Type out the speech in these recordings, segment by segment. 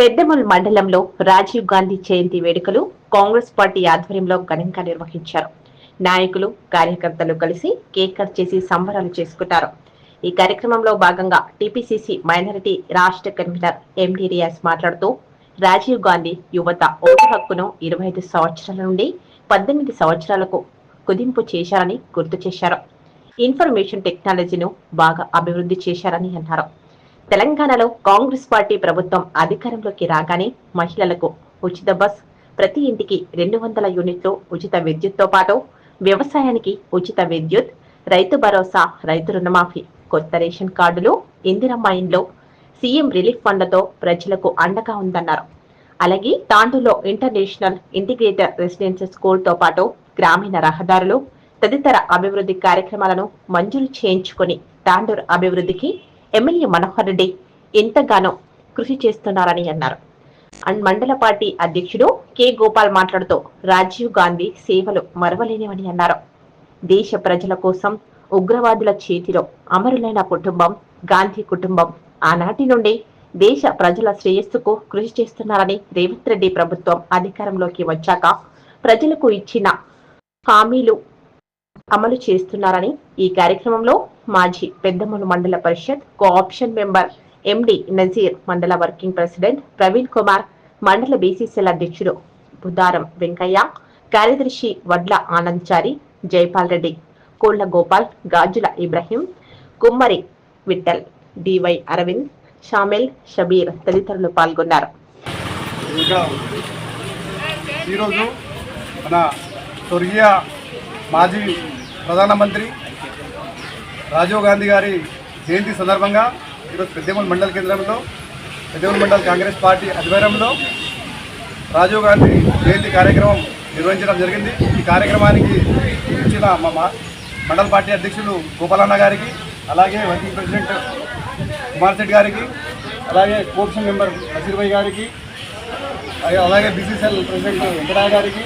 పెద్దమల్ మండలంలో రాజీవ్ గాంధీ జయంతి వేడుకలు కాంగ్రెస్ పార్టీ ఆధ్వర్యంలో ఘనంగా నిర్వహించారు. నాయకులు కార్యకర్తలు కలిసి కేక్ కట్ చేసి సంబరాలు చేసుకున్నారు ఈ కార్యక్రమంలో భాగంగా టీపీసీసీ మైనారిటీ రాష్ట్ర కన్వీనర్ ఎండి రియాస్ మాట్లాడుతూ రాజీవ్ గాంధీ యువత ఓటు హక్కును ఇరవై ఐదు సంవత్సరాల నుండి పద్దెనిమిది సంవత్సరాలకు కుదింపు చేశారని గుర్తు చేశారు. ఇన్ఫర్మేషన్ టెక్నాలజీను బాగా అభివృద్ధి చేశారని అన్నారు. తెలంగాణలో కాంగ్రెస్ పార్టీ ప్రభుత్వం అధికారంలోకి రాగానే మహిళలకు ఉచిత బస్ ప్రతి ఇంటికి రెండు వందల యూనిట్లు ఉచిత విద్యుత్తో పాటు వ్యవసాయానికి ఉచిత విద్యుత్ రైతు భరోసా రైతు రుణమాఫీ కొత్త రేషన్ కార్డులు ఇందిరమ్మ ఇండ్లు సీఎం రిలీఫ్ ఫండ్లతో ప్రజలకు అండగా ఉందన్నారు. అలాగే తాండూలో ఇంటర్నేషనల్ ఇంటిగ్రేటెడ్ రెసిడెన్షియల్ స్కూల్తో పాటు గ్రామీణ రహదారులు తదితర అభివృద్ధి కార్యక్రమాలను మంజూరు చేయించుకొని తాండూరు అభివృద్ధికి ఎమ్మెల్యే మనోహర్ రెడ్డి ఎంతగానో కృషి చేస్తున్నారని అన్నారు. అండ్ మండల పార్టీ అధ్యక్షుడు కె. గోపాల్ మాట్లాడుతూ రాజీవ్ గాంధీ సేవలు మరవలేనివని అన్నారు. దేశ ప్రజల కోసం ఉగ్రవాదుల చేతిలో అమరులైన కుటుంబం గాంధీ కుటుంబం ఆనాటి నుండి దేశ ప్రజల శ్రేయస్సుకు కృషి చేస్తున్నారని రేవంత్ రెడ్డి ప్రభుత్వం అధికారంలోకి వచ్చాక ప్రజలకు ఇచ్చిన హామీలు అమలు చేస్తున్నారని ఈ కార్యక్రమంలో మాజీ పెద్దమూలు మండల పరిషత్ కోఆప్షన్ మెంబర్ ఎండి నజీర్ మండల వర్కింగ్ ప్రెసిడెంట్ ప్రవీణ్ కుమార్ మండల బీసీసీఎల్ అధ్యక్షుడు బుధారం వెంకయ్య కార్యదర్శి వడ్ల ఆనందచారి జైపాల్ రెడ్డి కోళ్ళ గోపాల్ గాజుల ఇబ్రహీం కుమ్మరి విఠల్ డివై అరవింద్ షామిల్ షబీర్ తదితరులు పాల్గొన్నారు. ఈరోజు మన స్వర్గీయ మాజీ ప్రధానమంత్రి రాజీవ్ గాంధీ గారి జయంతి సందర్భంగా ఈరోజు పెద్దమూలు మండల కేంద్రంలో పెద్దమూలు మండల కాంగ్రెస్ పార్టీ ఆధ్వర్యంలో రాజీవ్ గాంధీ జయంతి కార్యక్రమం నిర్వహించడం జరిగింది. ఈ కార్యక్రమానికి ఇచ్చిన మా మా- మండల పార్టీ అధ్యక్షులు గోపాలన్న గారికి అలాగే వర్కింగ్ ప్రెసిడెంట్ కుమార్ శెట్టి గారికి అలాగే కోర్షన్ మెంబర్ నసీర్ భాయ్ గారికి అలాగే- బీసీసీఎల్ ప్రెసిడెంట్ వెంకటయ్య గారికి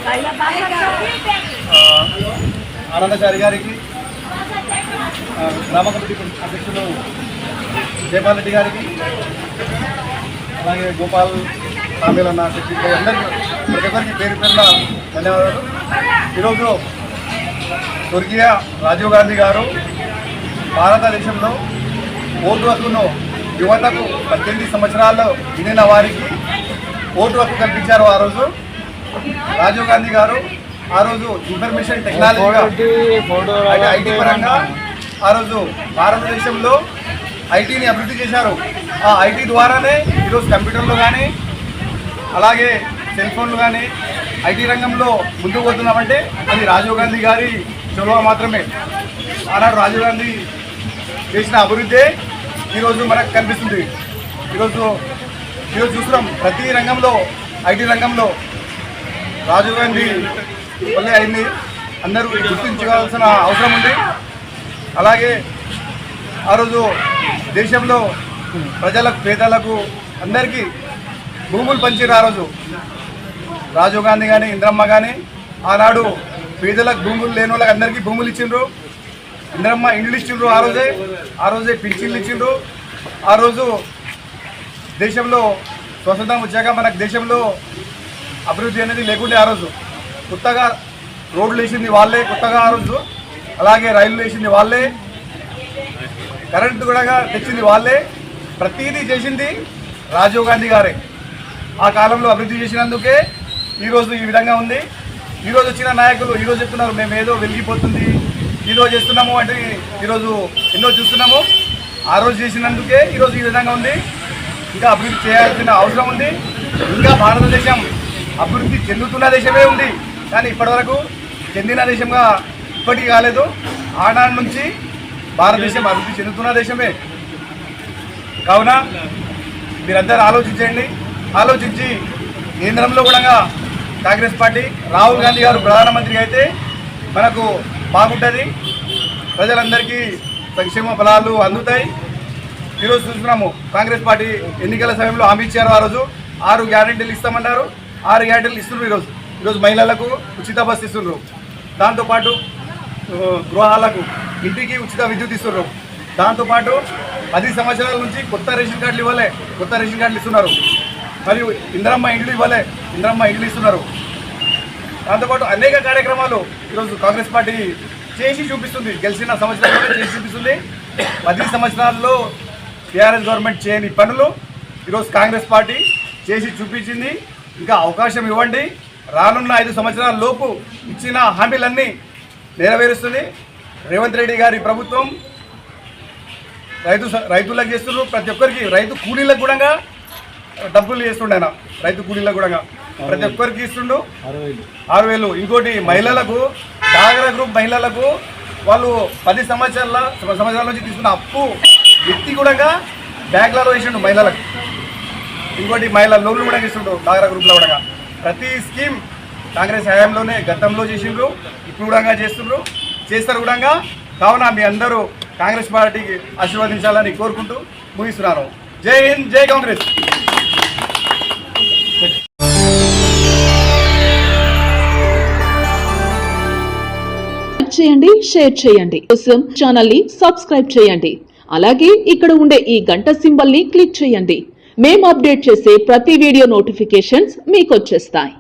ఆనందచారి గారికి గ్రామ కమిటీ అధ్యక్షులు జయపాల్ రెడ్డి గారికి అలాగే గోపాల్ సామీల్ అన్న శక్తి అందరికీ ప్రతి ఒక్కరికి పేరు పేరున ధన్యవాదాలు. ఈరోజు స్వర్గీయ రాజీవ్ గాంధీ గారు భారతదేశంలో ఓటు హక్కును యువతకు పద్దెనిమిది సంవత్సరాల్లో వినిన వారికి ఓటు హక్కు కల్పించారు ఆ రోజు. రాజీవ్ గాంధీ గారు ఆ రోజు ఇన్ఫర్మేషన్ టెక్నాలజీగా అంటే ఐటీ పరంగా ఆ రోజు భారతదేశంలో ఐటీని అభివృద్ధి చేశారు. ఆ ఐటీ ద్వారానే ఈరోజు కంప్యూటర్లు కానీ అలాగే సెల్ ఫోన్లు కానీ ఐటీ రంగంలో ముందుకు పోతున్నామంటే అది రాజీవ్ గాంధీ గారి చొరవ మాత్రమే. ఆనాడు రాజీవ్ గాంధీ చేసిన అభివృద్ధే ఈరోజు మనకు కనిపిస్తుంది. ఈరోజు ఈరోజు చూస్తున్నాం ప్రతి రంగంలో ఐటీ రంగంలో రాజీవ్ గాంధీ వల్లే అయింది. అందరూ గుర్తించుకోవాల్సిన అవసరం ఉంది. అలాగే ఆ రోజు దేశంలో ప్రజలకు పేదలకు అందరికీ భూములు పంచారు ఆ రోజు. రాజీవ్ గాంధీ కానీ ఇంద్రమ్మ కానీ ఆనాడు పేదలకు భూములు లేని వాళ్ళకి అందరికీ భూములు ఇచ్చిండ్రు. ఇంద్రమ్మ ఇండ్లు ఇచ్చిండ్రు ఆ రోజే. ఆ రోజే పింఛన్లు ఇచ్చిండ్రు. ఆ రోజు దేశంలో స్వతంత్రం వచ్చాక మనకు దేశంలో అభివృద్ధి అనేది లేకుండే ఆ రోజు. కొత్తగా రోడ్లు వేసింది వాళ్ళే కొత్తగా ఆ రోజు. అలాగే రైలు వేసింది వాళ్ళే. కరెంటు కూడా తెచ్చింది వాళ్ళే. ప్రతిదీ చేసింది రాజీవ్ గాంధీ గారే. ఆ కాలంలో అభివృద్ధి చేసినందుకే ఈరోజు ఈ విధంగా ఉంది. ఈరోజు వచ్చిన నాయకులు ఈరోజు చెప్తున్నారు మేము ఏదో వెలిగిపోతుంది. ఈరోజు చేస్తున్నాము అంటే ఈరోజు ఎన్నో చూస్తున్నాము. ఆ రోజు చేసినందుకే ఈరోజు ఈ విధంగా ఉంది. ఇంకా అభివృద్ధి చేయాల్సిన అవసరం ఉంది. ఇంకా భారతదేశం అభివృద్ధి చెందుతున్న దేశమే ఉంది. కానీ ఇప్పటివరకు చెందిన దేశంగా ఇప్పటికీ కాలేదు. ఆనాడు నుంచి భారతదేశం అభివృద్ధి చెందుతున్న దేశమే. కావున మీరందరూ ఆలోచించండి. ఆలోచించి కేంద్రంలో కూడా కాంగ్రెస్ పార్టీ రాహుల్ గాంధీ గారు ప్రధానమంత్రి అయితే మనకు బాగుంటుంది. ప్రజలందరికీ సంక్షేమ ఫలాలు అందుతాయి. ఈరోజు చూస్తున్నాము కాంగ్రెస్ పార్టీ ఎన్నికల సమయంలో హామీ ఇచ్చారు ఆ రోజు. ఆరు గ్యారెంటీలు ఇస్తామన్నారు. ఆరు గ్యారెంటీలు ఇస్తున్నారు ఈరోజు. ఈరోజు మహిళలకు ఉచిత బస్సు ఇస్తున్నారు. దాంతోపాటు గృహాలకు ఇంటికి ఉచిత విద్యుత్ ఇస్తున్నారు దాంతోపాటు పది సంవత్సరాల నుంచి కొత్త రేషన్ కార్డులు ఇవ్వలే కొత్త రేషన్ కార్డులు ఇస్తున్నారు. మరియు ఇంద్రమ్మ ఇండ్లు ఇవ్వలే ఇంద్రమ్మ ఇండ్లు ఇస్తున్నారు. దాంతోపాటు అనేక కార్యక్రమాలు ఈరోజు కాంగ్రెస్ పార్టీ చేసి చూపిస్తుంది. గెలిచిన సంవత్సరాల్లో చేసి చూపిస్తుంది. పది సంవత్సరాల్లో టీఆర్ఎస్ గవర్నమెంట్ చేయని పనులు ఈరోజు కాంగ్రెస్ పార్టీ చేసి చూపించింది. ఇంకా అవకాశం ఇవ్వండి. రానున్న ఐదు సంవత్సరాల లోపు ఇచ్చిన హామీలన్నీ నెరవేరుస్తుంది. రేవంత్ రెడ్డి గారి ప్రభుత్వం రైతు స- రైతులకు చేస్తున్నారు ప్రతి ఒక్కరికి రైతు కూలీలకు కూడా డబ్బులు చేస్తుండే ఆయన. రైతు కూలీలకు కూడా ప్రతి ఒక్కరికి ఇస్తుండు. ఆరు వేలు. ఇంకోటి మహిళలకు డాగరా గ్రూప్ మహిళలకు వాళ్ళు పది సంవత్సరాల సంవత్సరాల నుంచి తీసుకున్న అప్పు వ్యక్తి కూడా బ్యాంకులలో వేసిండు మహిళలకు. ఇంకోటి మహిళల లోన్లు కూడా ఇస్తుండ్రు డాగరా గ్రూప్లో కూడా ప్రతి స్కీమ్ కాంగ్రెస్ హయాంలోనే గతంలో చేసిండ్రు ఇప్పుడు కూడా చేస్తుండ్రు. చేస్తారు కూడా. కావున మీ అందరూ కాంగ్రెస్ పార్టీకి ఆశీర్వదించాలని కోరుకుంటూ ముగిస్తున్నాను. జై హింద్ జై కాంగ్రెస్. చేయండి షేర్ చేయండి. కోసం ఛానల్ని సబ్స్క్రైబ్ చేయండి. అలాగే ఇక్కడ ఉండే ఈ గంట సింబల్ని క్లిక్ చేయండి. మేము అప్డేట్ చేసే ప్రతి వీడియో నోటిఫికేషన్స్ మీకు వచ్చేస్తాయి.